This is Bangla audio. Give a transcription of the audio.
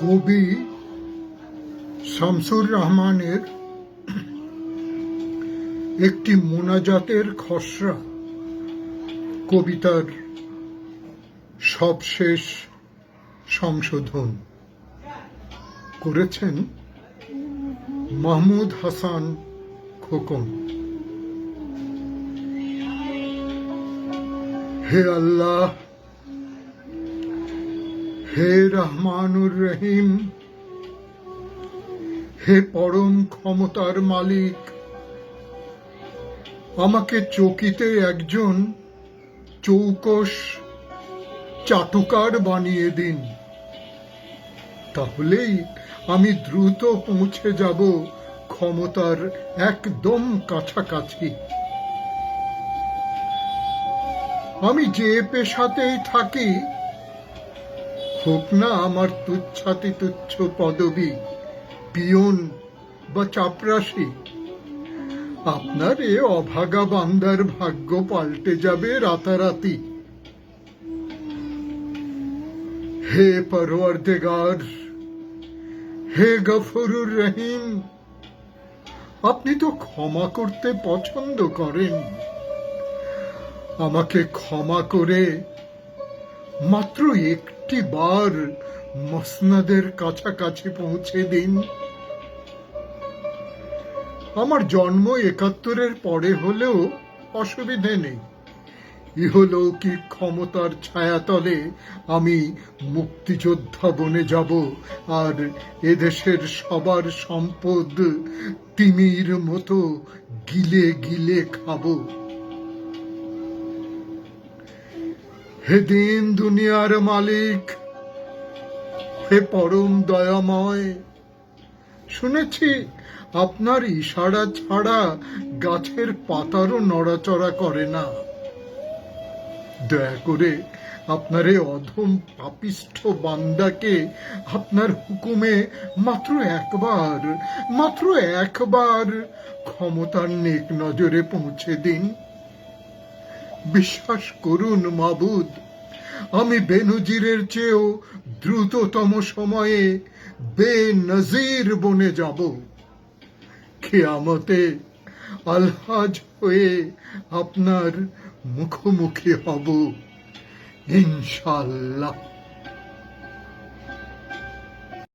কবি শামসুর রহমানের একটি মোনাজাতের খসড়া কবিতার সবশেষ সংশোধন করেছেন মাহমুদ হাসান খোকন। হে আল্লাহ হে রহমানুর রহিম, হে পরম ক্ষমতার মালিক, আমাকে চকিতে একজন চৌকস চাটুকার বানিয়ে দিন। তাহলেই আমি দ্রুত পৌঁছে যাব ক্ষমতার একদম কাছাকাছি। আমি যে পেশাতেই থাকি হোক না আমার তুচ্ছাতি তুচ্ছ পদবী, পিয়ন বা চাপরাশি। আপনার এ অভাগা বান্দার ভাগ্য পাল্টে যাবে রাতারাতি। হে পরওয়ারদেগার, হে গফরুর রহিম, আপনি তো ক্ষমা করতে পছন্দ করেন। আমাকে ক্ষমা করে মাত্র একটি বার মসনাদের কাছাকাছি পৌঁছে দিন। আমার জন্ম একাত্তরের পরে হলেও অসুবিধে নেই। ইহলৌকিক ক্ষমতার ছায়াতলে আমি মুক্তিযোদ্ধা বনে যাব আর এদেশের সবার সম্পদ তিমির মতো গিলে গিলে খাব। হে দিন দুনিয়ার মালিক, হে পরম দয়াময়। শুনেছি আপনার ইশারা ছাড়া গাছের পাতারও নড়াচড়া করে না। দয়া করে আপনার এই অধম পাপিষ্ঠ বান্দাকে আপনার হুকুমে মাত্র একবার মাত্র একবার ক্ষমতার নেক নজরে পৌঁছে দিন। বিশ্বাস করুন মাবুদ আমি বেনজিরের চেয়েও দ্রুততম সময়ে বেনজির বনে যাব। খেয়ামতে আলহাজ হয়ে আপনার মুখোমুখি হব। ইনশাল্লাহ